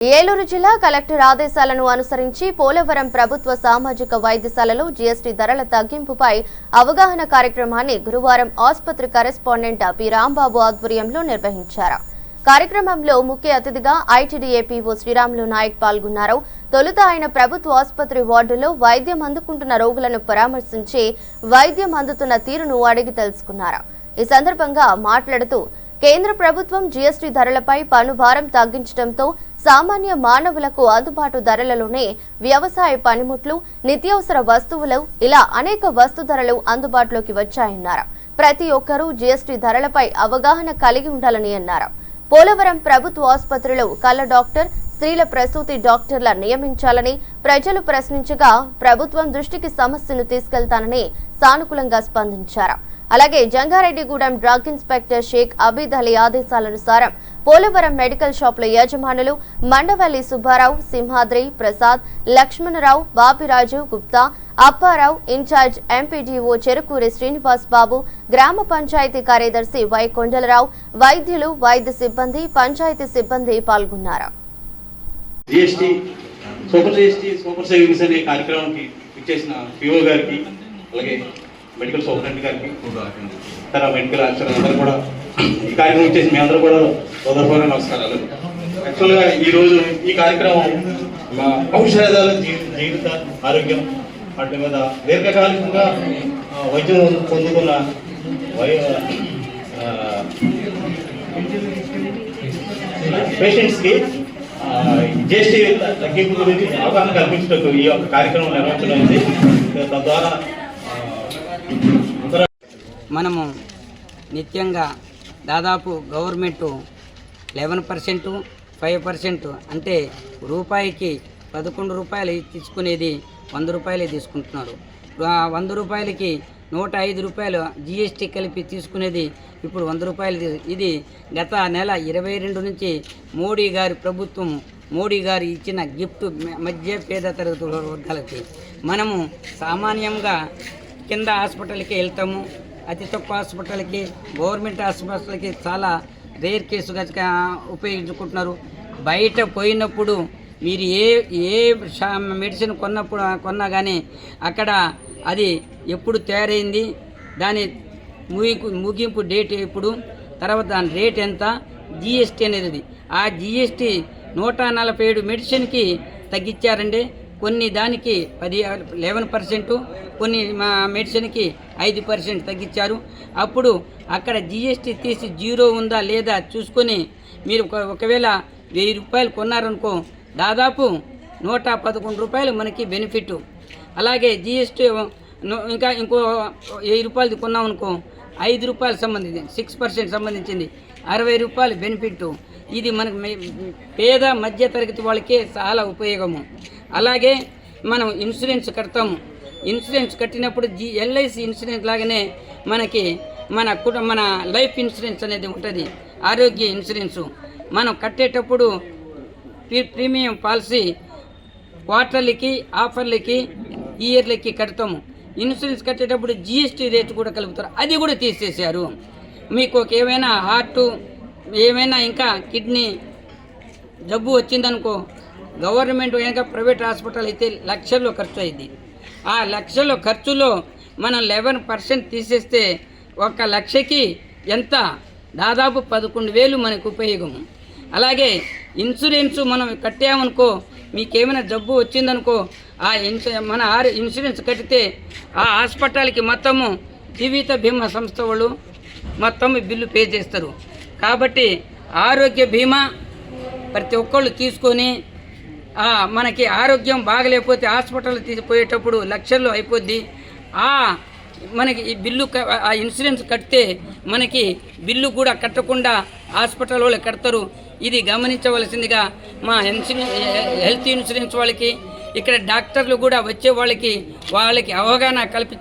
ఏలూరు జిల్లా కలెక్టర్ ఆదేశాలను అనుసరించి పోలవరం ప్రభుత్వ సామాజిక వైద్యశాలలో జీఎస్టీ ధరల తగ్గింపుపై అవగాహన కార్యక్రమాన్ని గురువారం ఆసుపత్రి కరెస్పాండెంట్ పి రాంబాబు ఆధ్వర్యంలో నిర్వహించారు. కార్యక్రమంలో ముఖ్య అతిథిగా ఐటీడీఏపీఓ శ్రీరాములు నాయక్ పాల్గొన్నారు. తొలుత ఆయన ప్రభుత్వ ఆసుపత్రి వార్డులో వైద్యం అందుకుంటున్న రోగులను పరామర్శించి వైద్యం అందుతున్న తీరును అడిగి తెలుసుకున్నారు. ఈ సందర్భంగా మాట్లాడుతూ కేంద్ర ప్రభుత్వం జీఎస్టీ ధరలపై పన్ను భారం తగ్గించడంతో సామాన్య మానవులకు అందుబాటు ధరలలోనే వ్యవసాయ పనిముట్లు నిత్యావసర వస్తువులు ఇలా అనేక వస్తు ధరలు అందుబాటులోకి వచ్చాయన్నారు. ప్రతి ఒక్కరూ జీఎస్టీ ధరలపై అవగాహన కలిగి ఉండాలని అన్నారు. పోలవరం ప్రభుత్వ ఆసుపత్రిలో కళ్ళ డాక్టర్ స్త్రీల ప్రసూతి డాక్టర్ల నియమించాలని ప్రజలు ప్రశ్నించగా ప్రభుత్వం దృష్టికి సమస్యను తీసుకెళ్తానని సానుకూలంగా స్పందించారు. అలాగే జంగారెడ్డిగూడెం డ్రగ్ ఇన్స్పెక్టర్ షేక్ అబీద్ అలీ ఆదేశాలనుసారం పోలవరం మెడికల్ షాపుల యజమానులు Mandavalli Subbarao Simhadri Prasad Lakshmanarao Bapiraju Gupta Apparao in charge MPDO Cherukuri Srinivas Babu గ్రామ పంచాయతీ కార్యదర్శి వై కొండలరావు వైద్యులు వైద్య సిబ్బంది పంచాయతీ సిబ్బంది పాల్గొన్నారు. సూపర్ సూపర్ సేవింగ్స్ అనే కార్యక్రమానికి ఇచ్చేసిన పిఓ గారికి అలాగే మెడికల్ సూపరింటెండెంట్ గారికి ఇతర మెడికల్ ఆఫీసర్ అందరూ కూడా ఈ కార్యక్రమం ఇచ్చేసి మీ అందరూ కూడా హృదయపూర్వక నమస్కారాలు. యాక్చువల్గా ఈ రోజు ఈ కార్యక్రమం మా ఔషధాల జీవిత ఆరోగ్యం వాటి మీద దీర్ఘకాలికంగా వైద్యం పొందుతున్న వై పేషెంట్స్కి జిఎస్టీ తగ్గింపు గురించి అవగాహన కల్పించడానికి ఈ యొక్క కార్యక్రమం నిర్వహించడం తద్వారా మనము నిత్యంగా దాదాపు government eleven percent five percent అంటే రూపాయికి పదకొండు రూపాయలు తీసుకునేది వంద రూపాయలే తీసుకుంటున్నారు. వంద రూపాయలకి నూట ఐదు రూపాయలు జిఎస్టీ కలిపి తీసుకునేది ఇప్పుడు వంద రూపాయలు ఇది గత నెల ఇరవై రెండు నుంచి మోడీ గారి ప్రభుత్వం మోడీ గారు ఇచ్చిన గిఫ్ట్ మధ్య పేద తరగతి వర్గాలకి. మనము సామాన్యంగా కింద హాస్పిటల్కి వెళ్తాము. అతి తక్కువ హాస్పిటల్కి గవర్నమెంట్ హాస్పిటల్కి చాలా రేర్ కేసుగా కా- ఉపయోగించుకుంటున్నారు. బయట పోయినప్పుడు మీరు ఏ ఏ మెడిసిన్ కొన్నప్పుడు కొన్నా కానీ అక్కడ అది ఎప్పుడు తయారైంది దాని ముగింపు ముగింపు డేట్ ఎప్పుడు తర్వాత దాని రేట్ ఎంత జిఎస్టీ అనేది ఆ జిఎస్టీ నూట నలభై ఏడు మెడిసిన్కి తగ్గించారండి. కొన్ని దానికి పది లెవెన్ పర్సెంటు కొన్ని మా మెడిసిన్కి ఐదు పర్సెంట్ తగ్గించారు. అప్పుడు అక్కడ జిఎస్టీ తీసి జీరో ఉందా లేదా చూసుకొని మీరు ఒకవేళ వెయ్యి రూపాయలు కొన్నారనుకో దాదాపు నూట పదకొండు రూపాయలు మనకి బెనిఫిట్ అలాగే జిఎస్టీ ఇంకా ఇంకో వెయ్యి రూపాయలది కొన్నాం అనుకో ఐదు రూపాయలు సంబంధించి సిక్స్ పర్సెంట్ సంబంధించింది అరవై రూపాయలు బెనిఫిట్ ఇది మనకు పేద మధ్య తరగతి వాళ్ళకే చాలా ఉపయోగము. అలాగే మనం ఇన్సూరెన్స్ కడతాము. ఇన్సూరెన్స్ కట్టినప్పుడు జి ఎల్ఐసి ఇన్సూరెన్స్ లాగానే మనకి మన కుటుంబ మన లైఫ్ ఇన్సూరెన్స్ అనేది ఉంటుంది. ఆరోగ్య ఇన్సూరెన్సు మనం కట్టేటప్పుడు ప్రీ ప్రీమియం పాలసీ క్వార్టర్లకి ఆఫర్లకి ఇయర్లకి కడతాము. ఇన్సూరెన్స్ కట్టేటప్పుడు జిఎస్టీ రేటు కూడా కలుపుతారు. అది కూడా తీసేశారు. మీకు ఒక ఏమైనా హార్ట్ ఏమైనా ఇంకా కిడ్నీ జబ్బు వచ్చిందనుకో గవర్నమెంట్ కనుక ప్రైవేట్ హాస్పిటల్ అయితే లక్షల్లో ఖర్చు అయింది. ఆ లక్షల ఖర్చులో మనం లెవెన్ పర్సెంట్ తీసేస్తే ఒక లక్షకి ఎంత? దాదాపు పదకొండు వేలు మనకు ఉపయోగము. అలాగే ఇన్సూరెన్స్ మనం కట్టామనుకో మీకేమైనా జబ్బు వచ్చిందనుకో ఆ ఇన్సు మన ఆరు ఇన్సూరెన్స్ కడితే ఆ హాస్పిటల్కి మొత్తము జీవిత బీమా సంస్థ వాళ్ళు మొత్తం బిల్లు పే చేస్తారు. కాబట్టి ఆరోగ్య బీమా ప్రతి ఒక్కళ్ళు తీసుకొని మనకి ఆరోగ్యం బాగలేకపోతే హాస్పిటల్ తీసిపోయేటప్పుడు లక్షల్లో అయిపోద్ది. ఆ మనకి ఈ బిల్లు ఆ ఇన్సూరెన్స్ కడితే మనకి బిల్లు కూడా కట్టకుండా హాస్పిటల్ వాళ్ళు కడతారు. ఇది గమనించవలసిందిగా మా హెల్త్ ఇన్సూరెన్స్ వాళ్ళకి ఇక్కడ డాక్టర్లు కూడా వచ్చే వాళ్ళకి వాళ్ళకి అవగాహన కల్పించ